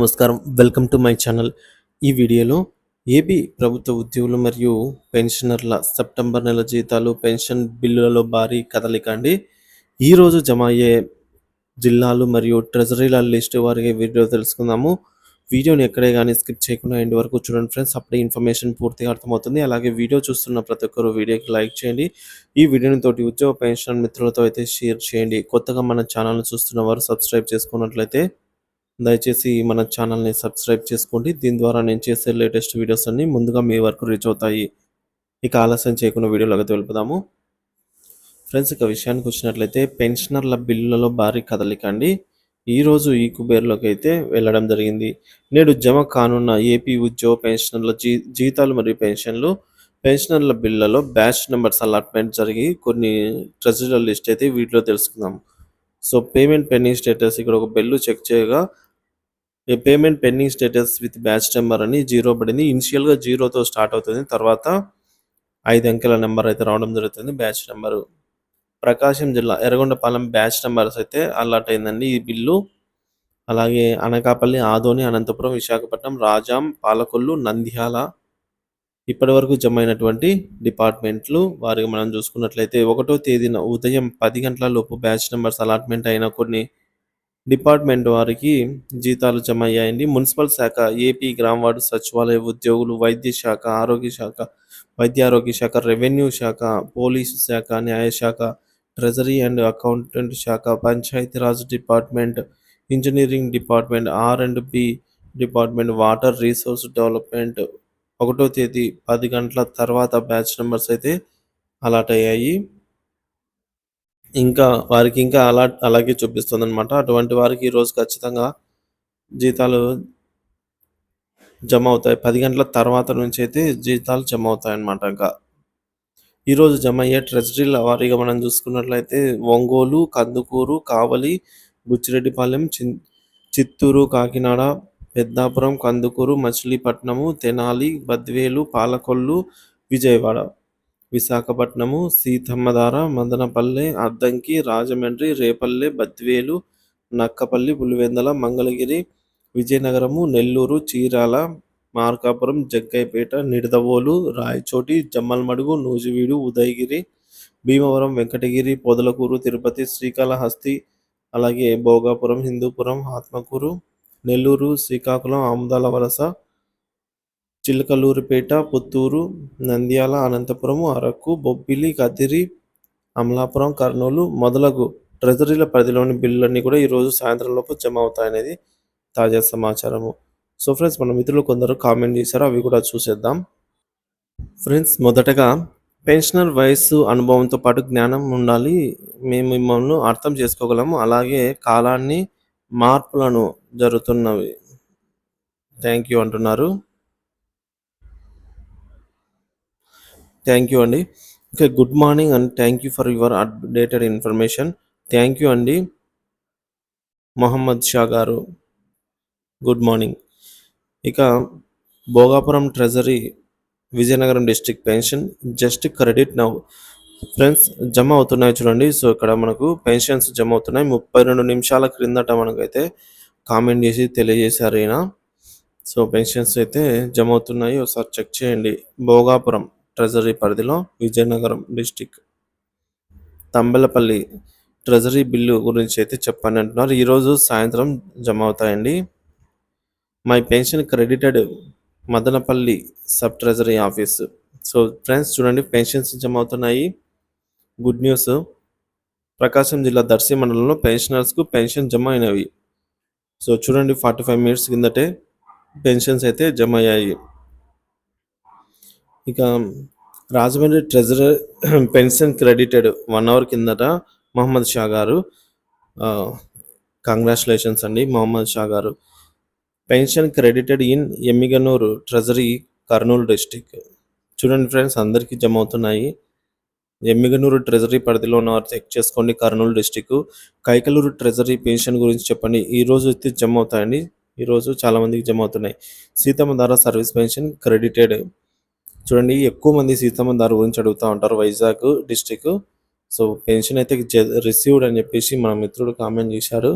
నమస్కారం. Welcome to my channel. ఈ వీడియోలో ఏపీ ప్రభుత్వ ఉద్యోగులు మరియు పెన్షనర్ల సెప్టెంబర్ నెల జీతాలు పెన్షన్ బిల్లులలో భారీ కదలిక అండి ఈరోజు జమ అయ్యే జిల్లాలు మరియు ట్రెజరీల లిస్ట్ వారికి వీడియో తెలుసుకుందాము. వీడియోని ఎక్కడే కానీ స్కిప్ చేయకుండా ఎండ్ వరకు చూడండి ఫ్రెండ్స్. అప్పుడే ఇన్ఫర్మేషన్ పూర్తిగా అర్థమవుతుంది. అలాగే వీడియో చూస్తున్న ప్రతి ఒక్కరు వీడియోకి లైక్ చేయండి. ఈ వీడియోని తోటి ఉద్యోగ పెన్షన్ మిత్రులతో అయితే షేర్ చేయండి. కొత్తగా మన ఛానల్ని చూస్తున్న వారు సబ్స్క్రైబ్ చేసుకున్నట్లయితే దయచేసి మన ఛానల్ని సబ్స్క్రైబ్ చేసుకోండి. దీని ద్వారా నేను చేసే లేటెస్ట్ వీడియోస్ అన్ని ముందుగా మీ వరకు రీచ్ అవుతాయి. ఇక ఆలస్యం చేయకుండా వీడియోలోకి తెలుపుదాము ఫ్రెండ్స్ ఇక విషయానికి వచ్చినట్లయితే పెన్షనర్ల బిల్లులలో భారీ కదలిక అండి ఈరోజు ఈ కుబేర్లోకి అయితే వెళ్ళడం జరిగింది. నేడు జమ కానున్న ఏపీ ఉద్యోగ పెన్షనర్ల జీ జీతాలు మరియు పెన్షన్లు పెన్షనర్ల బిల్లులలో బ్యాచ్ నెంబర్స్ అలాట్మెంట్ జరిగి కొన్ని ట్రెజరీల లిస్ట్ అయితే వీటిలో తెలుసుకుందాం. సో పేమెంట్ పెండింగ్ స్టేటస్ ఇక్కడ ఒక బిల్లు చెక్ చేయగా ఏ payment pending status with batch number అని జీరో పడింది. ఇనిషియల్గా జీరోతో స్టార్ట్ అవుతుంది. తర్వాత ఐదు అంకెల నెంబర్ అయితే రావడం జరుగుతుంది. బ్యాచ్ నెంబరు ప్రకాశం జిల్లా ఎర్రగొండపాలెం బ్యాచ్ నెంబర్స్ అయితే అలర్ట్ అయిందండి ఈ బిల్లు. అలాగే అనకాపల్లి ఆదోని అనంతపురం విశాఖపట్నం రాజాం పాలకొల్లు నంద్యాల ఇప్పటి వరకు జమ అయినటువంటి డిపార్ట్మెంట్లు వారికి మనం చూసుకున్నట్లయితే ఒకటో తేదీన ఉదయం పది గంటల లోపు బ్యాచ్ నెంబర్స్ అలాట్మెంట్ అయిన కొన్ని డిపార్ట్మెంట్ వారికి జీతాలు జమ అయ్యాయండి మున్సిపల్ శాఖ ఏపీ గ్రామ వార్డు సచివాలయ ఉద్యోగులు వైద్య శాఖ ఆరోగ్య శాఖ వైద్య ఆరోగ్య శాఖ రెవెన్యూ శాఖ పోలీసు శాఖ న్యాయశాఖ ట్రెజరీ అండ్ అకౌంటెంట్ శాఖ Panchayati Raj department engineering department R and B department water resource development. ఒకటో తేదీ పది గంటల తర్వాత బ్యాచ్ నెంబర్స్ అయితే అలాట్ అయ్యాయి. ఇంకా వారికి ఇంకా అలా అలాగే చూపిస్తుంది అనమాట అటువంటి వారికి ఈరోజు ఖచ్చితంగా జీతాలు జమ అవుతాయి. పది గంటల తర్వాత నుంచి అయితే జీతాలు జమ అవుతాయి అన్నమాట ఇంకా ఈరోజు జమ అయ్యే ట్రెజరీల వారీగా మనం చూసుకున్నట్లయితే ఒంగోలు కందుకూరు కావలి బుచ్చిరెడ్డిపాలెం చి చిత్తూరు కాకినాడ పెద్దాపురం కందుకూరు మచిలీపట్నము తెనాలి బద్వేలు పాలకొల్లు విజయవాడ. విశాఖపట్నము సీతమ్మధార మదనపల్లె అద్దంకి రాజమండ్రి రేపల్లె బద్వేలు నక్కపల్లి పులివెందల మంగళగిరి విజయనగరము నెల్లూరు చీరాల మార్కాపురం జగ్గైపేట నిడదవోలు రాయచోటి జమ్మల్మడుగు నూజివీడు ఉదయగిరి భీమవరం వెంకటగిరి పొదలకూరు తిరుపతి శ్రీకాళహస్తి అలాగే భోగాపురం హిందూపురం ఆత్మకూరు నెల్లూరు శ్రీకాకుళం ఆముదాల వలస చిలకలూరిపేట పుత్తూరు నంద్యాల అనంతపురం అరకు బొబ్బిలి కదిరి అమలాపురం కర్నూలు మొదలగు ట్రెజరీల పరిధిలోని బిల్లులన్నీ కూడా ఈరోజు సాయంత్రం లోపు జమ అవుతాయనేది తాజా సమాచారము. సో ఫ్రెండ్స్ మన మిత్రులు కొందరు కామెంట్ చేశారు అవి కూడా చూసేద్దాం. ఫ్రెండ్స్ మొదటగా పెన్షనర్ వయస్సు అనుభవంతో పాటు జ్ఞానం ఉండాలి. మేము మిమ్మల్ని అర్థం చేసుకోగలము. అలాగే కాలాన్ని మార్పులను జరుగుతున్నవి. థ్యాంక్ యూ అంటున్నారు. థ్యాంక్ యూ అండి okay good morning and thank you for your updated information thank you అండి మొహమ్మద్ షా గారు గుడ్ మార్నింగ్ ఇక Bhogapuram treasury Vizianagaram district pension just credit now friends జమ అవుతున్నాయి చూడండి. సో ఇక్కడ మనకు పెన్షన్స్ జమ అవుతున్నాయి. ముప్పై రెండు నిమిషాల క్రిందట మనకైతే కామెంట్ చేసి తెలియజేశారు ఈయన. సో పెన్షన్స్ అయితే జమ అవుతున్నాయి. ఒకసారి చెక్ చేయండి. భోగాపురం. ట్రెజరీ పరిధిలో Vizianagaram district Thambalapalli treasury bill గురించి అయితే చెప్పండి అంటున్నారు. ఈరోజు సాయంత్రం జమ అవుతాయండి. My pension credited Madanapalli sub treasury office. So friends చూడండి పెన్షన్స్ జమ అవుతున్నాయి. Good news. ప్రకాశం జిల్లా దర్శి మండలంలో పెన్షనర్స్కు పెన్షన్ జమ అయినవి. సో చూడండి ఫార్టీ ఫైవ్ మినిట్స్ కిందటే పెన్షన్స్ అయితే జమ అయ్యాయి. ఇక Rajahmundry treasurer pension credited one hour కిందట మహమ్మద్ షా గారు కంగ్రాచులేషన్స్ అండి మొహమ్మద్ షా గారు. Pension credited in Emmiganur treasury Kurnool district. చూడండి ఫ్రెండ్స్ అందరికీ జమ అవుతున్నాయి ఎమ్మిగనూరు ట్రెజరీ పరిధిలో ఉన్నవారు చెక్ చేసుకోండి Kurnool district. Kaikaluru treasury pension గురించి చెప్పండి ఈ రోజు అయితే జమ అవుతాయండి ఈరోజు చాలామందికి జమ అవుతున్నాయి సీతమ్మ ధార సర్వీస్ పెన్షన్ క్రెడిటెడ్. చూడండి ఎక్కువ మంది సీతమ్మ దారి గురించి అడుగుతూ ఉంటారు వైజాగ్ డిస్టిక్ సో పెన్షన్ అయితే రిసీవ్డ్ అని చెప్పేసి మన మిత్రుడు కామెంట్ చేశారు.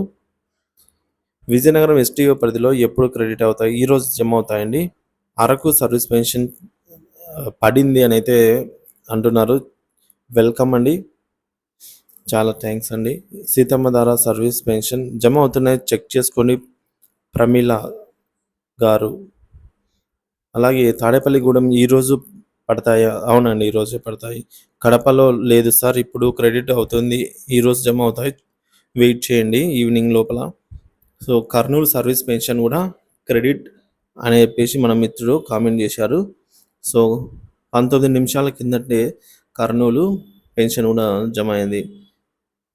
విజయనగరం ఎస్టీఓ పరిధిలో ఎప్పుడు క్రెడిట్ అవుతాయి? ఈ రోజు జమ అవుతాయండి. అరకు సర్వీస్ పెన్షన్ పడింది అని అయితే అంటున్నారు. వెల్కమ్ అండి. చాలా థ్యాంక్స్ అండి. సీతమ్మ ధార సర్వీస్ పెన్షన్ జమ అవుతున్నాయి. చెక్ చేసుకోండి. ప్రమీల గారు అలాగే తాడేపల్లిగూడెం ఈరోజు పడతాయా? అవునండి ఈరోజే పడతాయి. కడపలో లేదు సార్ ఇప్పుడు క్రెడిట్ అవుతుంది. ఈరోజు జమ అవుతాయి. వెయిట్ చేయండి ఈవినింగ్ లోపల. సో కర్నూలు సర్వీస్ పెన్షన్ కూడా క్రెడిట్ అని చెప్పేసి మన మిత్రుడు కామెంట్ చేశారు. సో పంతొమ్మిది నిమిషాల కిందటే కర్నూలు పెన్షన్ కూడా జమ అయింది.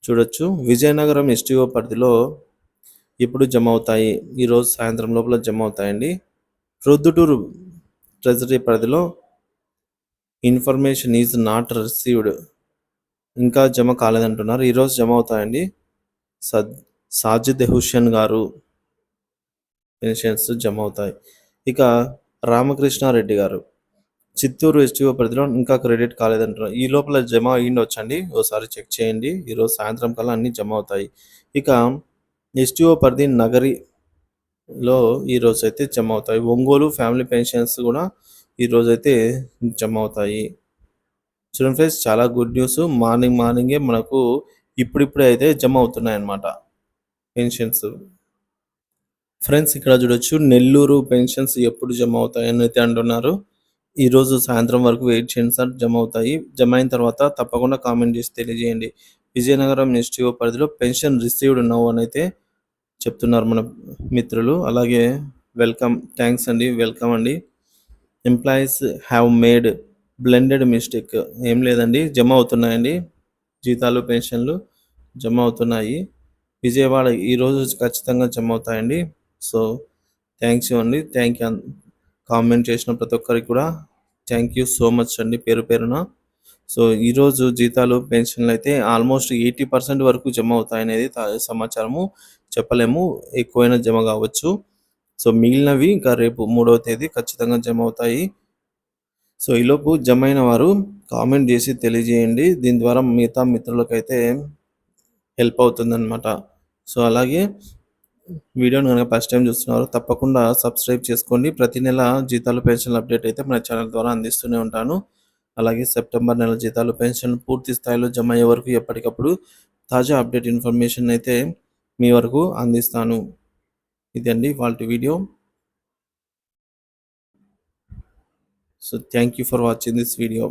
చూడొచ్చు. విజయనగరం ఎస్టీఓ పరిధిలో ఇప్పుడు జమ అవుతాయి. ఈరోజు సాయంత్రం లోపల జమ అవుతాయండి. ప్రొద్దుటూరు ట్రెజరీ పరిధిలో ఇన్ఫర్మేషన్ ఈజ్ నాట్ రిసీవ్డ్ ఇంకా జమ కాలేదంటున్నారు. ఈరోజు జమ అవుతాయండి. సద్ సాజిద్ హుషన్ గారు పెన్షన్స్ జమ అవుతాయి. ఇక రామకృష్ణారెడ్డి గారు చిత్తూరు ఎస్టీఓ పరిధిలో ఇంకా క్రెడిట్ కాలేదంటున్నారు. ఈ లోపల జమ అయ్యిండొచ్చండి. ఒకసారి చెక్ చేయండి. ఈరోజు సాయంత్రం కల్లా అన్నీ జమ అవుతాయి. ఇక ఎస్టీఓ పరిధి నగరి లో ఈరోజు అయితే జమ అవుతాయి ఒంగోలు ఫ్యామిలీ పెన్షన్స్ కూడా ఈరోజు అయితే జమ అవుతాయి చూడండి ఫ్రెండ్స్ చాలా గుడ్ న్యూస్ మార్నింగ్ మార్నింగే మనకు ఇప్పుడిప్పుడే అయితే జమ అవుతున్నాయి అన్నమాట పెన్షన్స్ ఫ్రెండ్స్ ఇక్కడ చూడొచ్చు నెల్లూరు పెన్షన్స్ ఎప్పుడు జమ అవుతాయి అని అయితే అంటున్నారు. ఈరోజు సాయంత్రం వరకు వెయిట్ చేయండి సార్ జమ అవుతాయి జమ అయిన తర్వాత తప్పకుండా కామెంట్ చేసి తెలియజేయండి. విజయనగరం ఎస్టీఓ పరిధిలో పెన్షన్ రిసీవ్డ్ నవ్వు అని అయితే చెప్తున్నారు మన మిత్రులు. అలాగే వెల్కమ్ థ్యాంక్స్ అండి వెల్కమ్ అండి. Employees have made blended mistake ఏం లేదండి జమ అవుతున్నాయండి. జీతాలు పెన్షన్లు జమ అవుతున్నాయి. విజయవాడ ఈరోజు ఖచ్చితంగా జమ అవుతాయండి. సో థ్యాంక్స్ అండి. థ్యాంక్ యూ కామెంట్ చేసిన ప్రతి ఒక్కరికి కూడా థ్యాంక్ యూ సో మచ్ అండి పేరు పేరున. సో ఈరోజు జీతాలు పెన్షన్లు అయితే ఆల్మోస్ట్ ఎయిటీ పర్సెంట్ వరకు జమ అవుతాయనేది సమాచారము. చెప్పలేము. ఎక్కువైనా జమ కావచ్చు. సో మిగిలినవి ఇంకా రేపు మూడవ తేదీ ఖచ్చితంగా జమ అవుతాయి. సో ఈలోపు జమ అయిన వారు కామెంట్ చేసి తెలియజేయండి. దీని ద్వారా మిగతా మిత్రులకైతే హెల్ప్ అవుతుందన్నమాట. సో అలాగే వీడియోని కనుక ఫస్ట్ టైం చూస్తున్నారు తప్పకుండా సబ్స్క్రైబ్ చేసుకోండి. ప్రతి నెల జీతాలు పెన్షన్ అప్డేట్ అయితే మన ఛానల్ ద్వారా అందిస్తూనే ఉంటాను. అలాగే సెప్టెంబర్ నెల జీతాలు పెన్షన్ పూర్తి స్థాయిలో జమ అయ్యే వరకు ఎప్పటికప్పుడు తాజా అప్డేట్ ఇన్ఫర్మేషన్ అయితే మీ వరకు అందిస్తాను. ఇదండి వాళ్ళ video. So thank you for watching this video